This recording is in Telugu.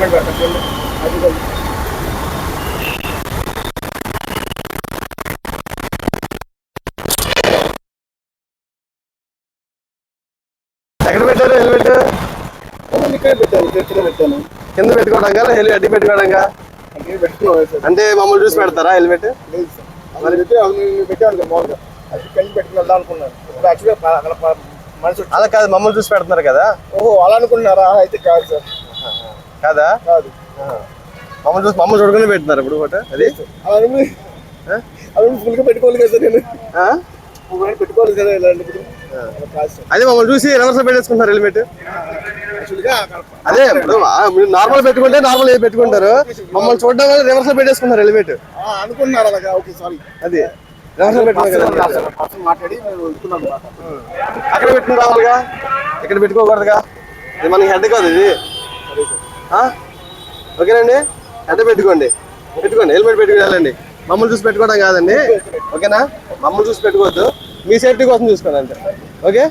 ఎక్కడ పెట్టారు? హెల్మెట్ ఇక్కడే పెట్టాను పెట్టాను. కింద పెట్టుకోవడంగా హెల్మెట్ అడ్డు పెట్టుకోవడంగా? అంటే మమ్మల్ని చూసి పెడతారా హెల్మెట్? లేదు సార్. పెట్టాను కదా మామూలుగా. అది కలిసి పెట్టుకుని వెళ్దాం అనుకున్నాను ఇప్పుడు యాక్చువల్గా అక్కడ ప- మనిషి వచ్చి అలా కాదు మమ్మల్ని చూసి పెడుతున్నారు కదా? ఓహో అలా అనుకుంటున్నారా అయితే కాదు సార్. కాదా? కాదు. మమ్మల్ని చూసి మమ్మల్ని చూడగానే పెడుతున్నారు ఇప్పుడు ఫోటో? అది? అలా ఫుల్గా పెట్టుకోవాలి కదా నేను. పెట్టుకోవాలి కదా ఇలాంటి అదే మమ్మల్ని చూసి రివర్స్ పెట్టేసుకుంటారు హెల్మెట్. అదే మీరు నార్మల్ పెట్టుకుంటే నార్మల్ పెట్టుకుంటారు. మమ్మల్ని చూడడం వల్ల రివర్స్ పెట్టేసుకున్నారు హెల్మెట్. అనుకున్నారు అలాగా. Okay sorry. అది. రివర్స్ పెట్టుకున్నారు మాట్లాడి. అక్కడ పెట్టుకుని రావాలిగా ఇక్కడ పెట్టుకోకూడదుగా? ఇది మనకి హెడ్ కాదు ఇది? ఓకేనండి? హెడ్ పెట్టుకోండి. పెట్టుకోండి. హెల్మెట్ పెట్టుకుని వెళ్ళండి మమ్మల్ని చూసి పెట్టుకోవడం కాదండి. ఓకేనా? మమ్మల్ని చూసి పెట్టుకోవద్దు. మీ సేఫ్టీ కోసం చూసుకోండి అంతే. ఓకే?